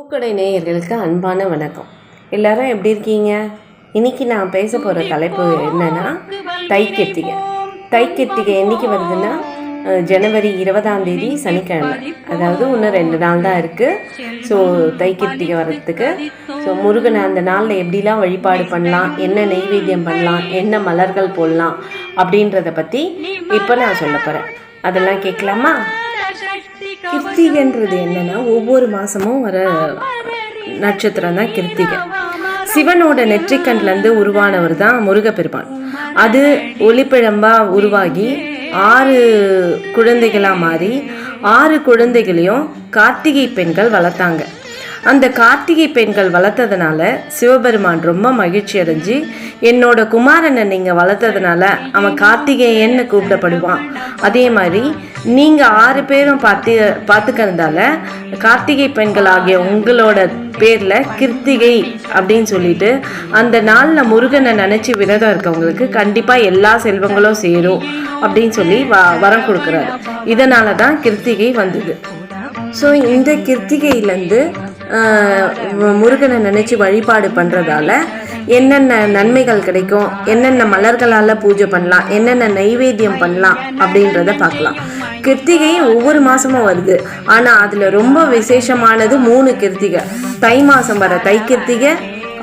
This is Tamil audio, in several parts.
பூக்கடை நேயர்களுக்கு அன்பான வணக்கம். எல்லாரும் எப்படி இருக்கீங்க? இன்னைக்கு நான் பேச போகிற தலைப்பு என்னன்னா தைக்கிருத்திகை தைக்கிருத்திகை என்றைக்கு வருதுன்னா ஜனவரி இருபதாம் தேதி சனிக்கிழமை. அதாவது இன்னும் ரெண்டு நாள் தான் இருக்குது ஸோ தைக்கிருத்திகை வர்றதுக்கு. ஸோ முருகனை அந்த நாளில் எப்படிலாம் வழிபாடு பண்ணலாம்? என்ன நெய்வேத்தியம் பண்ணலாம்? என்ன மலர்கள் போடலாம்? அப்படின்றத பற்றி இப்போ நான் சொல்ல போகிறேன் அதெல்லாம் கேட்கலாமா? கிருத்திகைன்றது என்னன்னா ஒவ்வொரு மாசமும் வர நட்சத்திரம் தான் கிருத்திகை. சிவனோட நெற்றிக்கண்லேருந்து உருவானவர் தான் முருகப்பெருமான். அது ஒளிப்பிழம்பா உருவாகி ஆறு குழந்தைகளாக மாறி ஆறு குழந்தைகளையும் கார்த்திகை பெண்கள் வளர்த்தாங்க. அந்த கார்த்திகை பெண்கள் வளர்த்ததுனால சிவபெருமான் ரொம்ப மகிழ்ச்சி அடைஞ்சு என்னோட குமாரனை நீங்கள் வளர்த்ததுனால அவன் கார்த்திகேயன்னு கூப்பிடப்படுவான். அதே மாதிரி நீங்கள் ஆறு பேரும் பார்த்து பார்த்துக்கிறதால கார்த்திகை பெண்கள் ஆகிய உங்களோட பேரில் கிருத்திகை அப்படின்னு சொல்லிட்டு அந்த நாளில் முருகனை நினச்சி விரதம் இருக்கவங்களுக்கு கண்டிப்பாக எல்லா செல்வங்களும் சேரும் அப்படின்னு சொல்லி வ வரம் கொடுக்குறாரு. இதனால தான் கிருத்திகை வந்தது. ஸோ இந்த கிருத்திகையிலேருந்து முருகனை நினச்சி வழிபாடு பண்ணுறதால என்னென்ன நன்மைகள் கிடைக்கும் என்னென்ன மலர்களால் பூஜை பண்ணலாம் என்னென்ன நைவேத்தியம் பண்ணலாம் அப்படின்றத பார்க்கலாம். கிருத்திகை ஒவ்வொரு மாதமும் வருது. ஆனால் அதில் ரொம்ப விசேஷமானது மூணு கிருத்திகை. தை மாதம் வர தை கிருத்திகை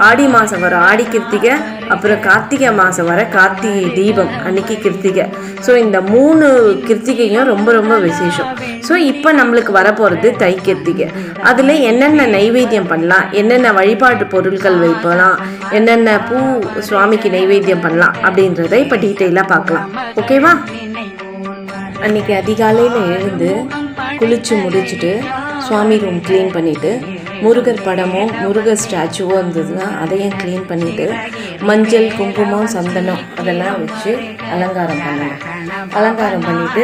ஆடி மாதம் வர ஆடி கிருத்திகை அப்புறம் கார்த்திகை மாதம் வர கார்த்திகை தீபம் அன்னைக்கு கிருத்திகை. ஸோ இந்த மூணு கிருத்திகையும் ரொம்ப ரொம்ப விசேஷம். ஸோ இப்போ நம்மளுக்கு வரப்போகிறது தை கிருத்திகை. அதில் என்னென்ன நைவேத்தியம் பண்ணலாம்? என்னென்ன வழிபாட்டு பொருட்கள் வைப்பலாம்? என்னென்ன பூ சுவாமிக்கு நைவேத்தியம் பண்ணலாம்? அப்படின்றத இப்போ டீட்டெயிலாக பார்க்கலாம். ஓகேவா அன்னைக்கு அதிகாலையில் எழுந்து குளிச்சு முடிச்சுட்டு சுவாமி ரூம் க்ளீன் பண்ணிவிட்டு முருகர் படமோ முருகர் ஸ்டாச்சுவோ இருந்ததுன்னா அதையும் க்ளீன் பண்ணிவிட்டு மஞ்சள் குங்குமம் சந்தனம் அதெல்லாம் வச்சு அலங்காரம் பண்ணணும். அலங்காரம் பண்ணிவிட்டு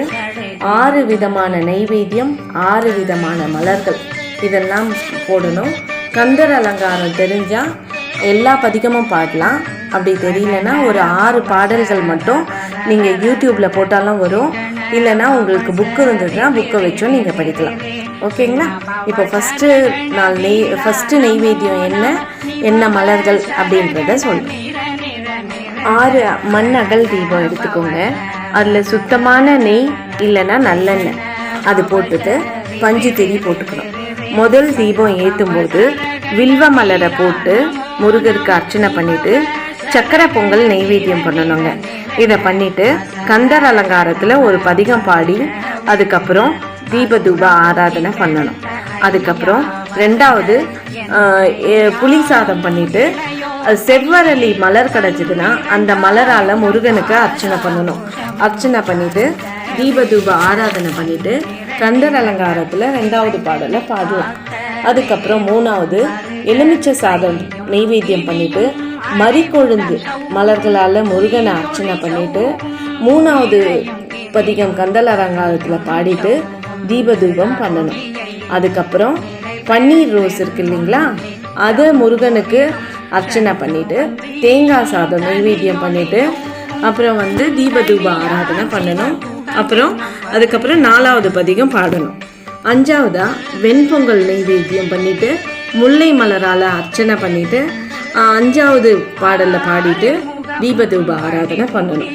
ஆறு விதமான நைவேத்தியம் ஆறு விதமான மலர்கள் இதெல்லாம் போடணும். கந்தர் அலங்காரம் தெரிஞ்சால் எல்லா பதிகமும் பாடலாம். அப்படி தெரியலனா ஒரு ஆறு பாடல்கள் மட்டும் நீங்கள் யூடியூப்பில் போட்டாலும் வரும். இல்லைன்னா உங்களுக்கு புக்கு இருந்ததுன்னா புக்கை வச்சும் நீங்கள் படிக்கலாம். ஓகேங்களா? இப்போ ஃபஸ்ட்டு நாள் நெய் ஃபஸ்ட்டு நெய்வேத்தியம் என்ன என்ன மலர்கள் அப்படின்றத சொல்கிறேன் ஆறு மண் அகல் தீபம் எடுத்துக்கோங்க. அதில் சுத்தமான நெய் இல்லைன்னா நல்லெண்ணெய். அது போட்டுட்டு பஞ்சு திரி போட்டுக்கணும். முதல் தீபம் ஏற்றும் போது வில்வ மலரை போட்டு முருகருக்கு அர்ச்சனை பண்ணிட்டு சக்கரை பொங்கல் நெய்வேத்தியம் பண்ணணுங்க. இதை பண்ணிட்டு கந்தர் அலங்காரத்தில் ஒரு பதிகம் பாடி அதுக்கப்புறம் தீபதூப ஆராதனை பண்ணணும். அதுக்கப்புறம் ரெண்டாவது புளி சாதம் பண்ணிட்டு செவ்வரளி மலர் கிடச்சிதுன்னா அந்த மலரால் முருகனுக்கு அர்ச்சனை பண்ணணும். அர்ச்சனை பண்ணிட்டு தீபதூப ஆராதனை பண்ணிட்டு கந்தர் அலங்காரத்தில் ரெண்டாவது பாடலை பாடலாம் அதுக்கப்புறம் மூணாவது எலுமிச்சை சாதம் நெய்வேத்தியம் பண்ணிட்டு மறிக்கொழுந்து மலர்களால் முருகனை அர்ச்சனை பண்ணிட்டு மூணாவது பதிகம் கந்தல் அலங்காரத்தில் பாடிட்டு தீபதூபம் பண்ணணும். அதுக்கப்புறம் பன்னீர் ரோஸ் இருக்கு இல்லைங்களா? அதை முருகனுக்கு அர்ச்சனை பண்ணிட்டு தேங்காய் சாதம் நைவேத்தியம் பண்ணிட்டு அப்புறம் வந்து தீபதூப ஆராதனை பண்ணணும். அப்புறம் அதுக்கப்புறம் நாலாவது பதிகம் பாடணும். அஞ்சாவதா? வெண்பொங்கல் நைவேத்தியம் பண்ணிவிட்டு முல்லை மலரால் அர்ச்சனை பண்ணிவிட்டு அஞ்சாவது பாடலில் பாடிட்டு தீபதூப ஆராதனை பண்ணணும்.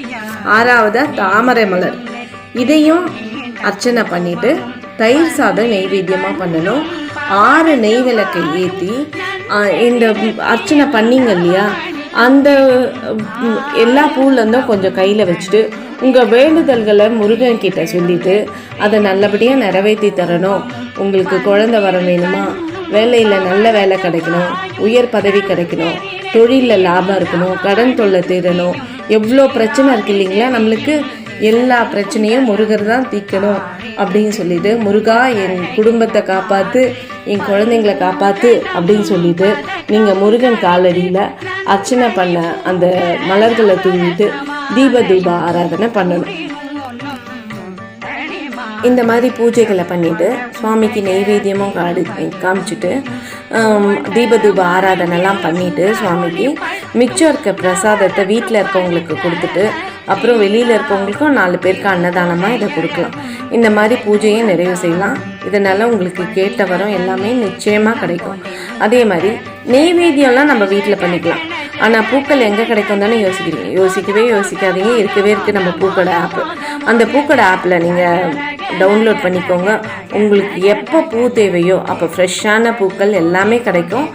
ஆறாவதா? தாமரை மலர். இதையும் அர்ச்சனை பண்ணிவிட்டு தயிர் சாதம் நெய்வேத்தியமாக பண்ணணும். ஆறு நெய் விளக்கை ஏற்றி இந்த அர்ச்சனை பண்ணிங்க இல்லையா? அந்த எல்லா பூலேருந்தும் கொஞ்சம் கையில் வச்சுட்டு உங்கள் வேண்டுதல்களை முருகன் கிட்ட சொல்லிட்டு அதை நல்லபடியாக நிறைவேற்றி தரணும். உங்களுக்கு குழந்தை வர வேணுமா? வேலையில் நல்ல வேலை கிடைக்கணும். உயர் பதவி கிடைக்கணும். தொழிலில் லாபம் இருக்கணும். கடன் தொல்லை தீரணும் எவ்வளோ பிரச்சனை இருக்கு இல்லைங்களா? நம்மளுக்கு எல்லா பிரச்சனையும் முருகர் தான் தீர்க்கணும் அப்படின்னு சொல்லிட்டு முருகா என் குடும்பத்தை காப்பாற்று என் குழந்தைங்களை காப்பாற்று அப்படின்னு சொல்லிட்டு நீங்கள் முருகன் காலடியில் அர்ச்சனை பண்ண அந்த மலர்களை தூவிட்டு தீபதூப ஆராதனை பண்ணணும். இந்த மாதிரி பூஜைகளை பண்ணிட்டு சுவாமிக்கு நெய்வேத்தியமும் காடி காமிச்சிட்டு தீபதூப ஆராதனைலாம் பண்ணிட்டு சுவாமிக்கு மிச்சம் இருக்க பிரசாதத்தை வீட்டில் இருக்கவங்களுக்கு கொடுத்துட்டு அப்புறம் வெளியில் இருக்கவங்களுக்கும் நாலு பேருக்கு அன்னதானமாக இதை கொடுக்கலாம். இந்த மாதிரி பூஜையை நிறைவு செய்யலாம். இதனால் உங்களுக்கு கேட்ட வரம் எல்லாமே நிச்சயமாக கிடைக்கும். அதே மாதிரி நெய்வேத்தியம்லாம் நம்ம வீட்டில் பண்ணிக்கலாம். ஆனால் பூக்கள் எங்கே கிடைக்கும் தானே யோசிக்கிறீங்க யோசிக்கவே யோசிக்காதீங்க. இருக்கவே இருக்குது நம்ம பூக்கடை ஆப்பு அந்த பூக்கடை ஆப்பில் நீங்கள் டவுன்லோட் பண்ணிக்கோங்க. உங்களுக்கு எப்போ பூ தேவையோ அப்போ ஃப்ரெஷ்ஷான பூக்கள் எல்லாமே கிடைக்கும்.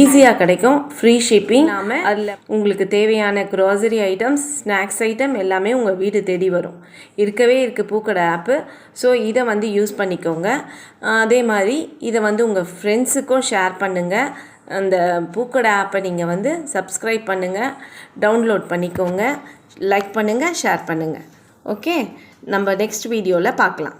ஈஸியாக கிடைக்கும். ஃப்ரீ ஷிப்பிங் அதில் உங்களுக்கு தேவையான க்ராசரி ஐட்டம்ஸ் ஸ்நாக்ஸ் ஐட்டம் எல்லாமே உங்கள் வீடு தேடி வரும். இருக்கவே இருக்குது பூக்கடை ஆப்பு ஸோ இதை வந்து யூஸ் பண்ணிக்கோங்க. அதே மாதிரி இதை வந்து உங்கள் ஃப்ரெண்ட்ஸுக்கும் ஷேர் பண்ணுங்கள் அந்த பூக்கடை ஆப்பை நீங்கள் வந்து சப்ஸ்கிரைப் பண்ணுங்கள் டவுன்லோட் பண்ணிக்கோங்க லைக் பண்ணுங்கள் ஷேர் பண்ணுங்கள் ஓகே நம்ம நெக்ஸ்ட் வீடியோவில் பார்க்கலாம்.